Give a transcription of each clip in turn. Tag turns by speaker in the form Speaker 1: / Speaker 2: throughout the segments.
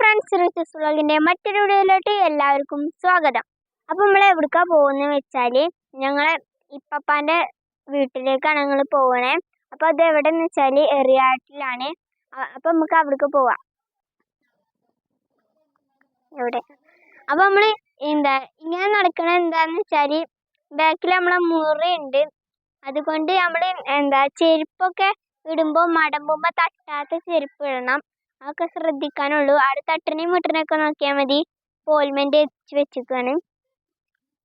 Speaker 1: Friends റിസസ് വ്ളോഗിന്റെ മറ്റൊരു വീഡിയോയിലോട്ട് എല്ലാവർക്കും സ്വാഗതം. അപ്പോൾ നമ്മൾ എവിടേക്കാണ് പോകുന്നത് വെച്ചാൽ ഞങ്ങൾ ഇപ്പപ്പാന്റെ വീട്ടിലേക്കാണ് ഞങ്ങൾ പോകണേ അപ്പോൾ അത് എവിടെയെന്ന് വെച്ചാൽ എറിയാട്ടിലാണ്. അപ്പോൾ നമുക്ക് അവിടേക്ക് പോവാം. എവിടെ? അപ്പോൾ നമ്മൾ എന്താ ഇങ്ങനെ നടക്കണത് എന്താണെന്ന് വെച്ചാൽ ബാക്കിൽ നമ്മളെ മുറിയുണ്ട്. അതുകൊണ്ട് നമ്മൾ എന്താ ചെരുപ്പൊക്കെ ഇടുമ്പോൾ മടമ്പുമ്പോൾ തട്ടാത്ത ചെരുപ്പ് ഇടണം. അതൊക്കെ ശ്രദ്ധിക്കാനുള്ളൂ. അവിടെ തട്ടണേയും മുട്ടനൊക്കെ നോക്കിയാൽ മതി. പോൽമെന്റ് വെച്ച് വെച്ചിരിക്കുകയാണ്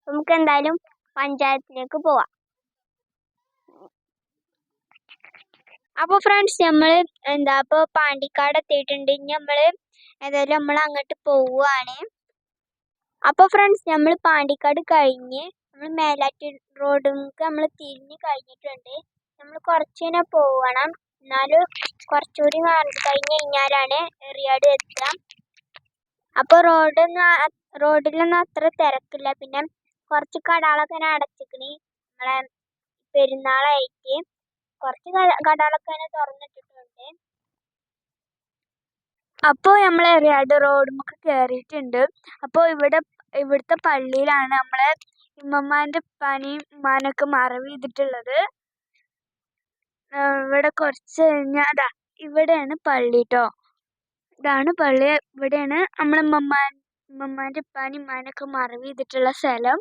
Speaker 1: നമുക്ക് എന്തായാലും പഞ്ചായത്തിലേക്ക് പോവാം. അപ്പോൾ ഫ്രണ്ട്സ് നമ്മൾ എന്താ ഇപ്പോൾ പാണ്ടിക്കാട് എത്തിയിട്ടുണ്ട്. ഇനി നമ്മൾ ഏതായാലും നമ്മൾ അങ്ങോട്ട് പോവുകയാണ് അപ്പോൾ ഫ്രണ്ട്സ് നമ്മൾ പാണ്ടിക്കാട് കഴിഞ്ഞ് നമ്മൾ മേലാറ്റൂർ റോഡും നമ്മൾ തിരിഞ്ഞ് കഴിഞ്ഞിട്ടുണ്ട്. നമ്മൾ കുറച്ച് തന്നെ പോവണം. എന്നാലും കുറച്ചുകൂടി കഴിഞ്ഞ് കഴിഞ്ഞാലാണ് റിയാഡ് എത്തുക. അപ്പോൾ റോഡൊന്നും റോഡിലൊന്നും അത്ര തിരക്കില്ല. പിന്നെ കുറച്ച് കടകളൊക്കെ അടച്ചിക്കണ്. നമ്മളെ പെരുന്നാളായിട്ട് കുറച്ച് കടകളൊക്കെ തുറന്നിട്ടിട്ടുണ്ട്. അപ്പോൾ നമ്മൾ എറിയാട് റോഡുമൊക്കെ കയറിയിട്ടുണ്ട് അപ്പോൾ ഇവിടെ ഇവിടുത്തെ പള്ളിയിലാണ് നമ്മളെ ഇമ്മമ്മാന്റെ ഉപ്പാനെയും ഉമ്മാനെയൊക്കെ മറവ് ചെയ്തിട്ടുള്ളത്. ഇവിടെ കുറച്ച് കഴിഞ്ഞാൽ ഇവിടെയാണ് പള്ളി കേട്ടോ ഇതാണ് പള്ളി ഇവിടെയാണ് നമ്മളെ ഉമ്മമ്മാൻ ഉമ്മമ്മാന്റെ ഉപ്പാനെയും ഉമ്മാനെയൊക്കെ മറവ് ചെയ്തിട്ടുള്ള സ്ഥലം.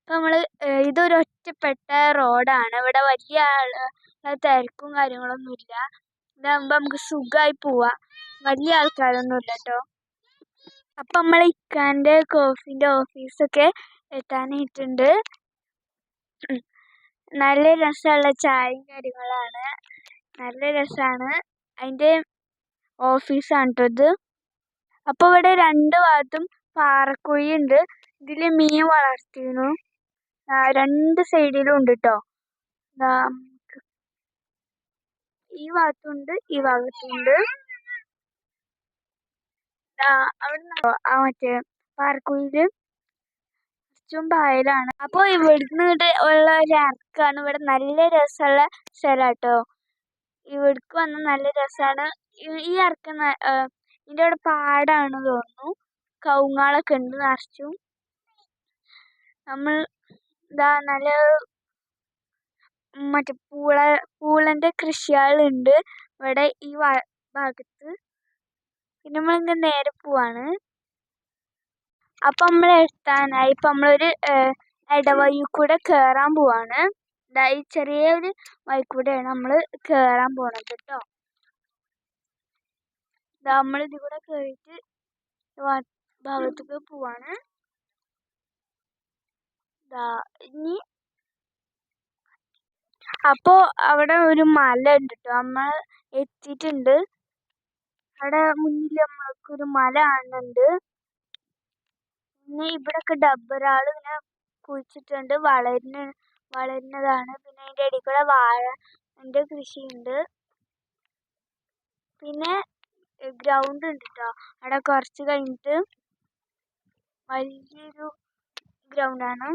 Speaker 1: അപ്പോൾ നമ്മൾ ഇതൊരു ഒറ്റപ്പെട്ട റോഡാണ്. ഇവിടെ വലിയ ആൾ തിരക്കും കാര്യങ്ങളൊന്നുമില്ല ഇതാകുമ്പോൾ നമുക്ക് സുഖമായി പോവാം. വലിയ ആൾക്കാരൊന്നും ഇല്ല കേട്ടോ അപ്പം നമ്മൾ ഇക്കാന്റെ കോഫീന്റെ ഓഫീസൊക്കെ എത്താനായിട്ടുണ്ട്. നല്ല രസമുള്ള ചായയും കാര്യങ്ങളാണ്. നല്ല രസമാണ് അതിന്റെ ഓഫീസാണ് ഇത്. അപ്പോൾ ഇവിടെ രണ്ട് ഭാഗത്തും പാറക്കുഴി ഉണ്ട്. ഇതിൽ മീൻ വളർത്തിയിരുന്നു രണ്ട് സൈഡിലും ഉണ്ട് കേട്ടോ ഈ ഭാഗത്തുണ്ട് ഈ ഭാഗത്തുണ്ട്. അവിടെ ആ മറ്റേ പാറക്കുഴിയിൽ കുറച്ചും പായലാണ്. അപ്പോൾ ഇവിടുന്ന് ഉള്ള ഒരു ഇറക്കാണ്. ഇവിടെ നല്ല രസമുള്ള സ്ഥലമാണ് ഇവിടുക്ക് വന്ന നല്ല രസമാണ് ഈ ഇറക്ക ഇതിന്റെ അവിടെ പാടാണ് തോന്നുന്നു. കൗങ്ങാളൊക്കെ ഉണ്ട് നിറച്ചും നമ്മൾ ഇതാ നല്ല മറ്റേ പൂള പൂളന്റെ കൃഷികളുണ്ട് ഇവിടെ ഈ ഭാഗത്ത്. പിന്നെ നമ്മളിങ്ങനെ നേരെ പോവാണ്. അപ്പം നമ്മൾ എത്താനായി. ഇപ്പം നമ്മളൊരു ഇടവഴി കൂടെ കയറാൻ പോവാണ്. ഈ ചെറിയൊരു വഴി കൂടെയാണ് നമ്മൾ കയറാൻ പോണത് കേട്ടോ നമ്മൾ ഇതിൽ കൂടെ കയറിയിട്ട് ഭാഗത്തേക്ക് പോവാണ്. ഇനി അപ്പോൾ അവിടെ ഒരു മല ഉണ്ട് കേട്ടോ നമ്മൾ എത്തിയിട്ടുണ്ട്. അവിടെ മുന്നിൽ നമ്മൾക്ക് ഒരു മല കാണുന്നുണ്ട്. പിന്നെ ഇവിടൊക്കെ ഡബ്ബറുകൾ ഇങ്ങനെ കുഴിച്ചിട്ടുണ്ട്. വളരുന്ന വളരുന്നതാണ്. പിന്നെ അതിന്റെ ഇടയിൽ കൂടെ വാഴന്റെ കൃഷിയുണ്ട്. പിന്നെ ഗ്രൗണ്ട് ഉണ്ട് ട്ടോ. അവിടെ കുറച്ച് കഴിഞ്ഞിട്ട് വലിയൊരു ഗ്രൗണ്ടാണ്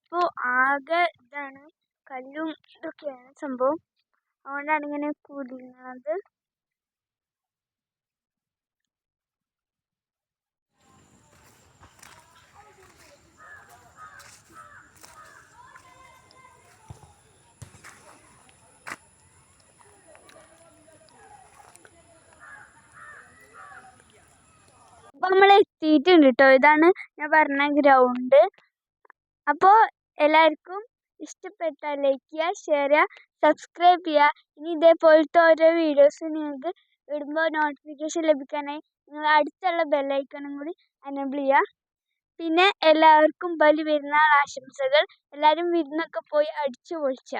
Speaker 1: ഇപ്പോൾ ആകെ ഇതാണ് കല്ലും ഇതൊക്കെയാണ് സംഭവം. അതുകൊണ്ടാണ് ഇങ്ങനെ കുലുങ്ങുന്നത് അപ്പോൾ നമ്മൾ എത്തിയിട്ടുണ്ട് ട്ടോ. ഇതാണ് ഞാൻ പറഞ്ഞ ഗ്രൗണ്ട്. അപ്പോൾ എല്ലാവർക്കും ഇഷ്ടപ്പെട്ടാൽ ലൈക്ക് ചെയ്യുക ഷെയർ ചെയ്യുക സബ്സ്ക്രൈബ് ചെയ്യുക. ഇനി ഇതേപോലത്തെ ഓരോ വീഡിയോസ് നിങ്ങൾക്ക് ഇടുമ്പോൾ നോട്ടിഫിക്കേഷൻ ലഭിക്കാനായി നിങ്ങൾ അടുത്തുള്ള ബെല്ലൈക്കണും കൂടി എനേബിൾ ചെയ്യുക. പിന്നെ എല്ലാവർക്കും ബലി പെരുന്നാൾ ആശംസകൾ. എല്ലാവരും വിരുന്നൊക്കെ പോയി അടിച്ചു പൊളിച്ച